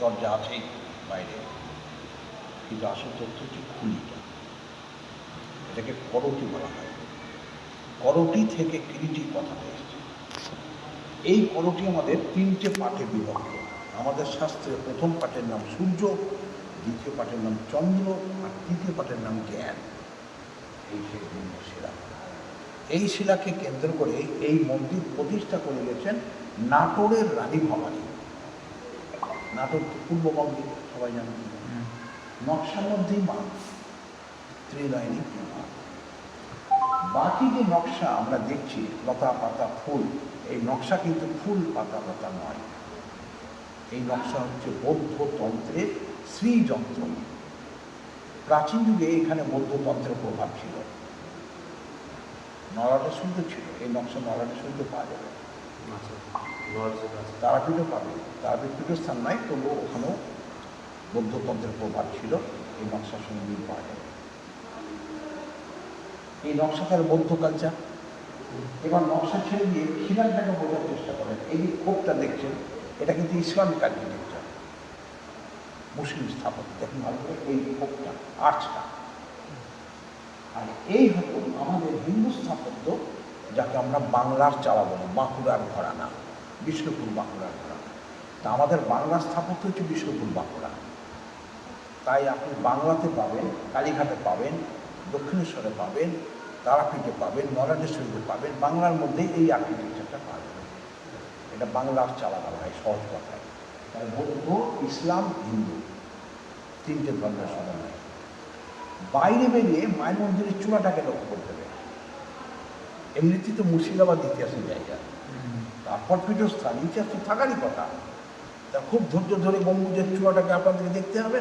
দরজা আছেই বাইরে। কিন্তু আসল তথ্য হচ্ছে খুলিটা এটাকে করটি বলা হয়। করটি থেকে কিরিটি কথাটা এসেছে এই করটি আমাদের তিনটে পাঠে বিভক্ত। আমাদের শাস্ত্রে প্রথম পাঠের নাম সূর্য, দ্বিতীয় পাঠের নাম চন্দ্র, আর তৃতীয় পাঠের নাম জ্ঞান। এই সেই শিলা। এই শিলাকে কেন্দ্র করে এই মন্দির প্রতিষ্ঠা করে গেছেন নাটোরের রানী ভবানী। নাটোর পূর্ববঙ্গে সবাই জানেন নকশার মধ্যেই মা ত্রিলাইনী মা বাকি যে নকশা আমরা দেখছি লতা পাতা ফুল এই নকশা কিন্তু ফুল পাতা পাতা নয়। এই নকশা হচ্ছে বৌদ্ধ তন্ত্রের শ্রীযন্ত্র। প্রাচীন যুগে এখানে বৌদ্ধতন্ত্রের প্রভাব ছিল। নরাটা শুনতে ছিল এই নকশা নরাটা শুনতে পাওয়া যাবে। তারাপীঠও পাবে। তারাপীঠ পীঠস্থান নাই, তবুও ওখানেও বৌদ্ধতন্ত্রের প্রভাব ছিল, এই নকশার সঙ্গে মিল পাওয়া যাবে এই নকশা তার বৌদ্ধ কালচার এবার নকশা ছেড়ে দিয়ে খিলানটাকে বোঝার চেষ্টা করেন। এই যে খোপটা দেখছেন, এটা কিন্তু ইসলামিক আর্কিটেকচার মুসলিম স্থাপত্য, দেখুন ভালো করে, এই খোপটা আর্চটা আর এই হলো আমাদের হিন্দু স্থাপত্য যাকে আমরা বাংলার চালা বলি, বাঁকুড়ার ঘরানা বিষ্ণুপুর বাঁকুড়ার ঘরানা তা আমাদের বাংলা স্থাপত্য হচ্ছে বিষ্ণুপুর বাঁকুড়া। তাই আপনি বাংলাতে পাবেন, কালীঘাটে পাবেন, দক্ষিণেশ্বরে পাবেন, তারাপীঠে পাবেন নরানেশ্বরীতে পাবেন, বাংলার মধ্যে এই আর্কিটেকচারটা যাবে এটা বাংলার চালা বলা হয়, সহজ কথায়। তাই বৌদ্ধ ইসলাম, হিন্দু, তিনটে ধর্মের সমন্বয়। বাইরে বেরিয়ে মায়ের মন্দিরের চূড়াটাকে লক্ষ্য করতে হবে। এমনিতেই তো মুর্শিদাবাদ ইতিহাসের জায়গা। তারপর পীঠস্থান, ইতিহাস তো থাকারই কথা। তা খুব ধৈর্য ধরে গম্বুজের চূড়াটাকে আপনাদেরকে দেখতে হবে।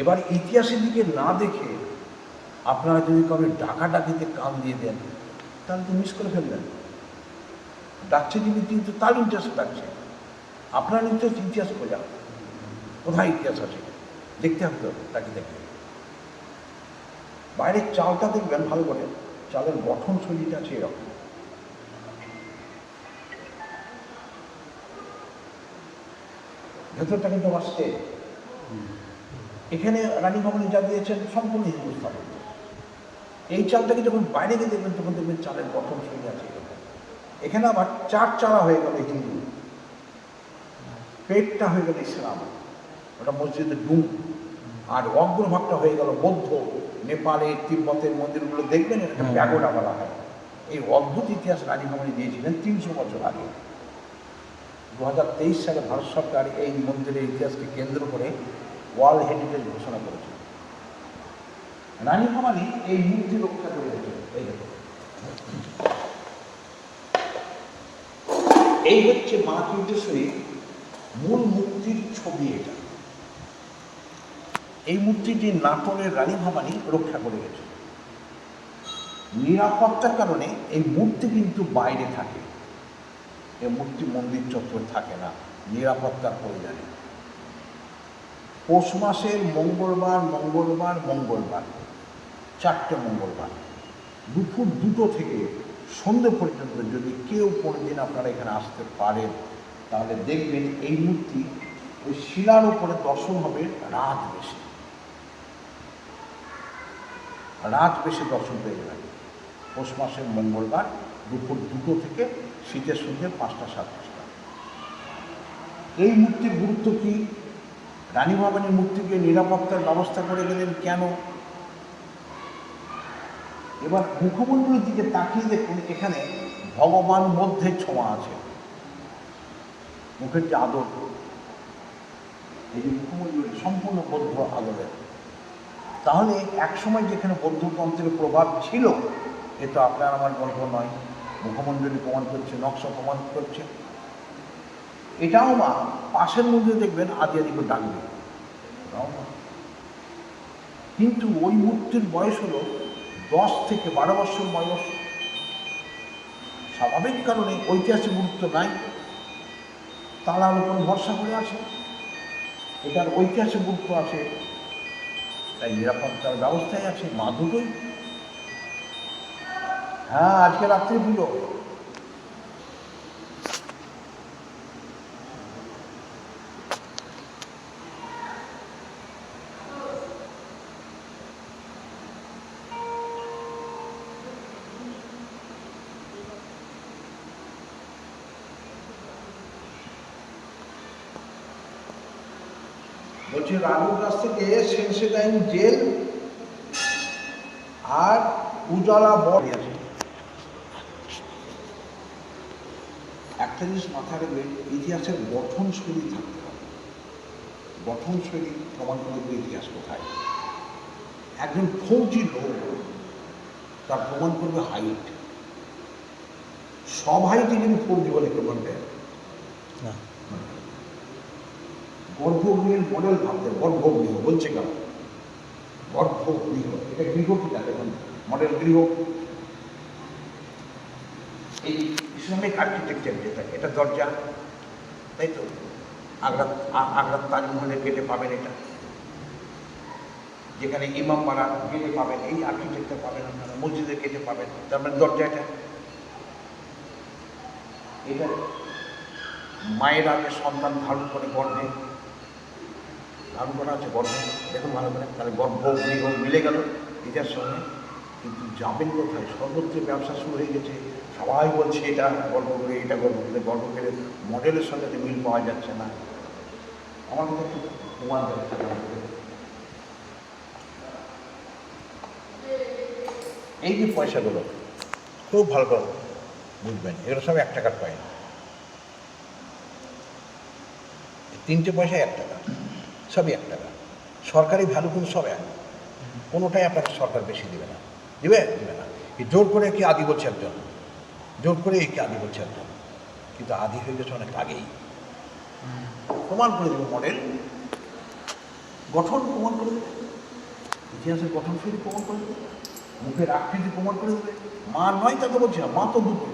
এবার ইতিহাসের দিকে না দেখে আপনারা যদি কবে ডাকাডাকিতে কান দিয়ে দেন, তাহলে তো মিস করে ফেলবেন। ডাকছে যিনি কিন্তু তার ইন্টারেস্ট ডাকছে। আপনার ইন্টারেস্ট ইতিহাস খোঁজা কোথায় ইতিহাস আছে? দেখতে হবে তাকে দেখতে বাইরের চালটা দেখবেন ভালো করে। চালের গঠন শৈলীটা আছে এরকম। ভেতরটা কিন্তু আসছে এখানে রানী ভবনে যা দিয়েছেন সম্পূর্ণ হিন্দু স্থাপত্য এই চালটাকে যখন বাইরে গিয়ে দেখবেন, তখন দেখবেন চালের গঠন শৈলী আছে এখানে আবার চার চারা হয়ে গেল হিন্দু। পেটটা হয়ে গেল ইসলাম। ওটা মসজিদের ডুম। আর অগ্রভাগটা হয়ে গেল বৌদ্ধ নেপালের তিব্বতের মন্দিরগুলো দেখবেন এটাকে। প্যাগোডা বলা হয়। এই অদ্ভুত ইতিহাস রানী ভবনে দিয়েছিলেন তিনশো বছর আগে। দু হাজার তেইশ সালে ভারত সরকার এই মন্দিরের ইতিহাসকে কেন্দ্র করে ওয়ার্ল্ড হেরিটেজ ঘোষণা করেছে। রানী ভবানী এই মূর্তি রক্ষা করে এই এই হচ্ছে মা কীর্তেশ্বরীর মূল মূর্তির ছবি এটা। এই মূর্তিটি নাটোরের রানী ভবানী রক্ষা করে গেছে। নিরাপত্তার কারণে এই মূর্তি কিন্তু বাইরে থাকে। এই মূর্তি মন্দির চত্বর থাকে না, নিরাপত্তার প্রয়োজনে পৌষ মাসের মঙ্গলবার মঙ্গলবার মঙ্গলবার, চারটে মঙ্গলবার, দুপুর দুটো থেকে সন্ধে পর্যন্ত যদি কেউ কোনো দিন আপনারা এখানে আসতে পারেন, তাহলে দেখবেন এই মূর্তি ওই শিলার উপরে দর্শন হবে রাত বেশি। রাত বেশি দর্শন পেয়ে যাবেন পৌষ মাসের মঙ্গলবার দুপুর দুটো থেকে শীতের সন্ধ্যে পাঁচটা সাত পাঁচটা এই মূর্তির গুরুত্ব কি? রানী ভবানীর মূর্তিকে নিরাপত্তার ব্যবস্থা করে গেলেন কেন? এবার মুখমণ্ডলের দিকে তাকিয়ে দেখুন, এখানে ভগবান মধ্যে ছোঁয়া আছে। মুখের যে আদর, এই যে মুখমণ্ডলী সম্পূর্ণ বৌদ্ধ আদরের তাহলে একসময় যেখানে বৌদ্ধতন্ত্রের প্রভাব ছিল, এ তো আপনার আমার গল্প নয়। মুখমণ্ডলী প্রমাণ করছে, নকশা প্রমাণ করছে। এটাও মা, পাশের মধ্যে দেখবেন আদি আদি করে ডাকবে কিন্তু ওই মূর্তির বয়স হলো দশ থেকে বারো বছর বয়স। স্বাভাবিক কারণে ঐতিহাসিক গুরুত্ব নাই। তারা উপর ভরসা করে আছে এটার ঐতিহাসিক গুরুত্ব আছে তাই নিরাপত্তার ব্যবস্থায় আছে মা দুটোই। হ্যাঁ আজকে রাত্রে পুজো রাজুর কাছ থেকে সেন্সেডাইন জেল আর উজালা আছে একটা জিনিস মাথায় রাখবে, ইতিহাসের গঠনশৈলী থাকতে হবে। গঠনশৈলী প্রমাণ করে ইতিহাস কোথায়? একজন ফৌজি লোক তার প্রমাণ করবে হাইট। সব হাইটই কিন্তু ফৌজি বলে প্রমাণ দেয় না গর্ভগৃহের মডেল ভাবতে গর্ভগৃহ বলছে কেন? গর্ভগৃহ এটা গৃহ কিনা দেখুন মডেল গৃহ। এই ইসলামিক আর্কিটেকচার যেটা, এটা দরজা, তাই তো? আগ্রা আগ্রার তাজমহলের গেটে পাবেন এটা। যেখানে ইমাম পাড়া গেটে পাবেন, এই আর্কিটেকচার পাবেন আপনারা মসজিদের গেটে পাবেন, তার মানে দরজা এটা। এটা মায়ের আগে সন্তান ধারণ করে গর্ভে ধারণ করা আছে গর্ভ দেখুন ভালো করে, তাহলে গর্ভ গৃহ মিলে গেল এটার সঙ্গে। কিন্তু যাবেন কোথায়? সর্বত্র ব্যবসা শুরু হয়ে গেছে। সবাই বলছে এটা গর্ব করে, এটা গর্ভগৃহ গর্ভগৃহের মডেলের সঙ্গে তো মিল পাওয়া যাচ্ছে না। আমার মধ্যে একটু প্রমাণ যাচ্ছে এই যে পয়সাগুলো, খুব ভালো করে বুঝবেন, এগুলো সব এক টাকার এই তিনটে পয়সা এক টাকা। সবই এক টাকা সরকারি ভ্যালু কিন্তু সব এক। কোনোটাই আপনাকে সরকার বেশি দেবে না। দেবে? দেবে না। এই জোর করে কি আদি বলছে একজন? জোর করে একে আদি বলছে একজন? কিন্তু আদি হয়ে গেছে অনেক আগেই। প্রমাণ করে দেবে মডেল গঠন প্রমাণ করে দেবে। ইতিহাসের গঠন শৈলী প্রমাণ করে দেবে। মুখের আকৃতি প্রমাণ করে দেবে। মা নয় তা তো বলছি না, মা তো দুটো।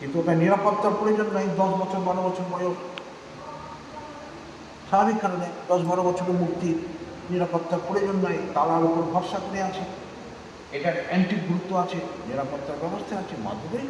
কিন্তু ওটা নিরাপত্তার প্রয়োজন নাই, দশ বছর, বারো বছর বয়স। স্বাভাবিক কারণে দশ বারো বছরের মুক্তির নিরাপত্তার প্রয়োজন নয় তালার উপর ভরসা করে আছে। এটার অ্যান্টি গুরুত্ব আছে, নিরাপত্তার ব্যবস্থা আছে, মাধ্যমেই